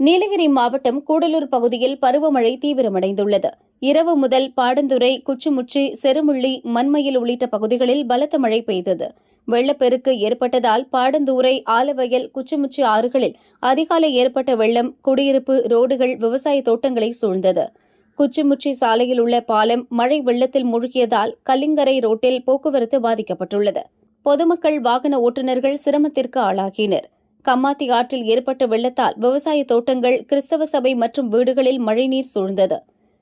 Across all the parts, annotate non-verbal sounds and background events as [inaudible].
நீலகிரி மாவட்டம் கூடலூர் பகுதியில் பருவமழை தீவிரமடைந்துள்ளது. இரவு முதல் பாடந்துறை குச்சுமுச்சி செருமுள்ளி மண்மயில் உள்ளிட்ட பகுதிகளில் பலத்த மழை பெய்தது. வெள்ளப்பெருக்கு ஏற்பட்டதால் பாடந்தூரை ஆலவயல் குச்சிமுச்சி ஆறுகளில் அதிகாலை ஏற்பட்ட வெள்ளம் குடியிருப்பு ரோடுகள் விவசாய தோட்டங்களை சூழ்ந்தது. குச்சிமுச்சி சாலையில் உள்ள பாலம் மழை வெள்ளத்தில் மூழ்கியதால் கல்லிங்கரை ரோட்டில் போக்குவரத்து பாதிக்கப்பட்டுள்ளது. பொதுமக்கள் வாகன ஓட்டுநர்கள் சிரமத்திற்கு ஆளாகினர். கம்மாத்தி ஆற்றில் ஏற்பட்ட வெள்ளத்தால் விவசாய தோட்டங்கள் கிறிஸ்தவ சபை மற்றும் வீடுகளில் மழைநீர் சூழ்ந்தது.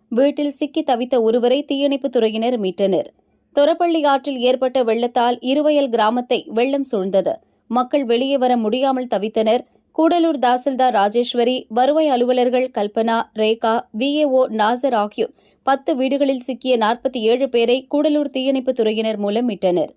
வீட்டில் சிக்கி தவித்த ஒருவரை தீயணைப்புத் துறையினர் மீட்டனர். தொரப்பள்ளி ஆற்றில் ஏற்பட்ட வெள்ளத்தால் இருவயல் கிராமத்தை வெள்ளம் சூழ்ந்தது. மக்கள் வெளியே வர முடியாமல் தவித்தனர். கூடலூர் தாசில்தார் ராஜேஸ்வரி வருவாய் அலுவலர்கள் கல்பனா ரேகா விஏஓ நாசர் ஆகியோர் பத்து வீடுகளில் சிக்கிய நாற்பத்தி ஏழு பேரை கூடலூர் தீயணைப்புத் துறையினர் மூலம் மீட்டனர்.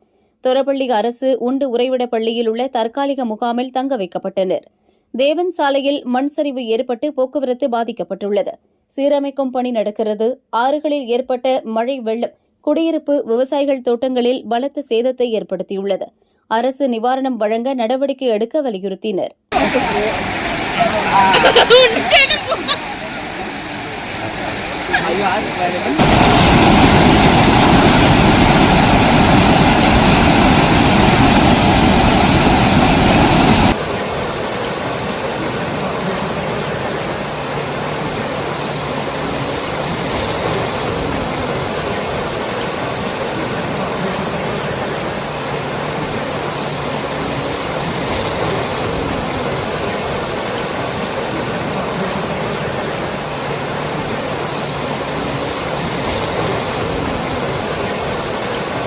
தொரப்பள்ளி அரசு உண்டு உறைவிட பள்ளியில் உள்ள தற்காலிக முகாமில் தங்க வைக்கப்பட்டனர். தேவன் சாலையில் மண் சரிவு ஏற்பட்டு போக்குவரத்து பாதிக்கப்பட்டுள்ளது. சீரமைக்கும் பணி நடக்கிறது. ஆறுகளில் ஏற்பட்ட மழை வெள்ளம் குடியிருப்பு விவசாயிகள் தோட்டங்களில் பலத்த சேதத்தை ஏற்படுத்தியுள்ளது. அரசு நிவாரணம் வழங்க நடவடிக்கை எடுக்க வலியுறுத்தினர். [laughs] ஐயோ